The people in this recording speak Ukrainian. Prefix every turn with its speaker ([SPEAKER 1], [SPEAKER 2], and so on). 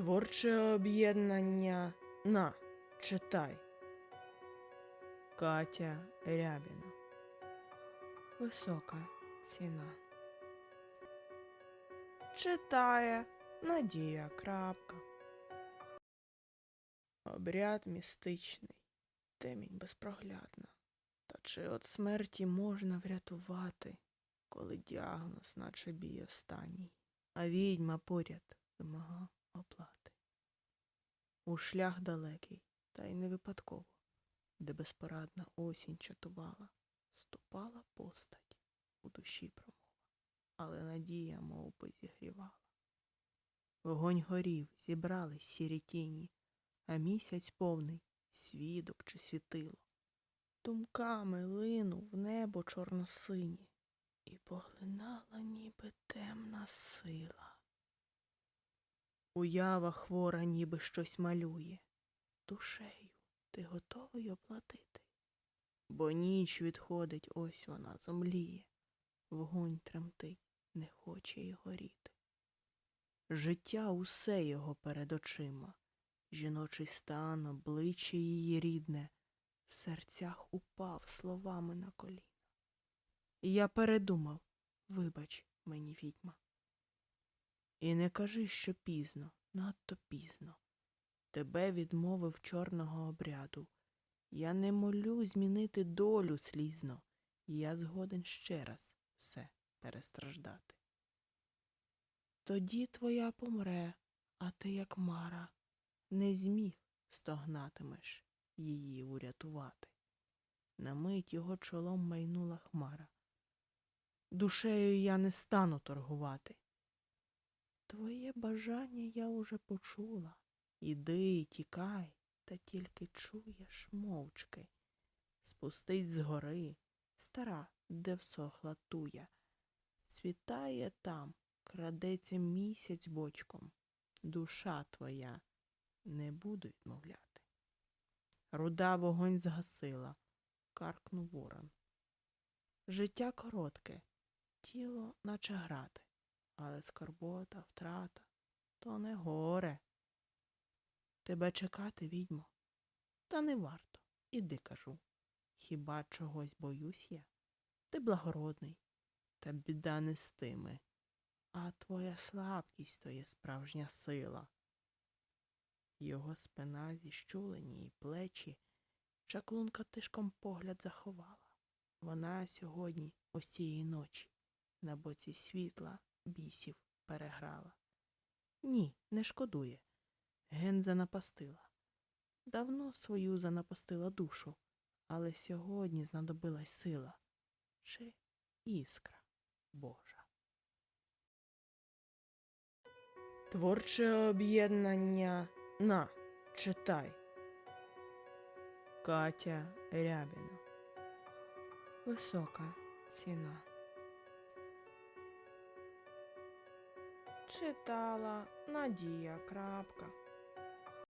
[SPEAKER 1] Творче об'єднання на читай. Катя Рябіна. Висока ціна. Читає Надія Крапка. Обряд містичний, темінь безпроглядна. Та чи от смерті можна врятувати, коли діагноз, наче бій останній, а відьма поряд вимага оплати. У шлях далекий, та й не випадково, де безпорадна осінь чатувала, ступала постать, у душі промова, але надія мов би, зігрівала. Вогонь горів, зібрались сірі тіні, а місяць повний свідок чи світило. Думками линув в небо чорносині, і поглинала ніби темна сила. Уява хвора ніби щось малює. Душею ти готовий оплатити. Бо ніч відходить, ось вона зомліє, вогонь тремтить, не хоче й горіти. Життя усе його перед очима, жіночий стан, обличчя її рідне, в серцях упав словами на коліна. Я передумав, вибач мені, відьма. І не кажи, що пізно, надто пізно. Тебе відмовив чорного обряду. Я не молю змінити долю слізно, і я згоден ще раз все перестраждати. Тоді твоя помре, а ти, як мара, не зміг стогнатимеш її урятувати. На мить його чолом майнула хмара. Душею я не стану торгувати. Твоє бажання я уже почула. Іди, тікай, та тільки чуєш мовчки. Спустись з гори, стара, де всохла туя. Світає там, крадеться місяць бочком. Душа твоя не буду відмовляти. Руда вогонь згасила, каркнув ворон. Життя коротке, тіло, наче грати, але скорбота, втрата то не горе. Тебе чекати, відьмо, та не варто, іди кажу. Хіба чогось боюсь я? Ти благородний, та біда не з тими, а твоя слабкість то є справжня сила. Його спина зіщулені й плечі, чаклунка тишком погляд заховала. Вона сьогодні, ось цієї ночі, на боці світла бісів переграла. Ні, не шкодує. Ген занапастила. Давно свою занапастила душу, але сьогодні знадобилась сила чи іскра Божа. Творче об'єднання на читай. Катя Рябіна. Висока ціна. Читала Надія Крапка.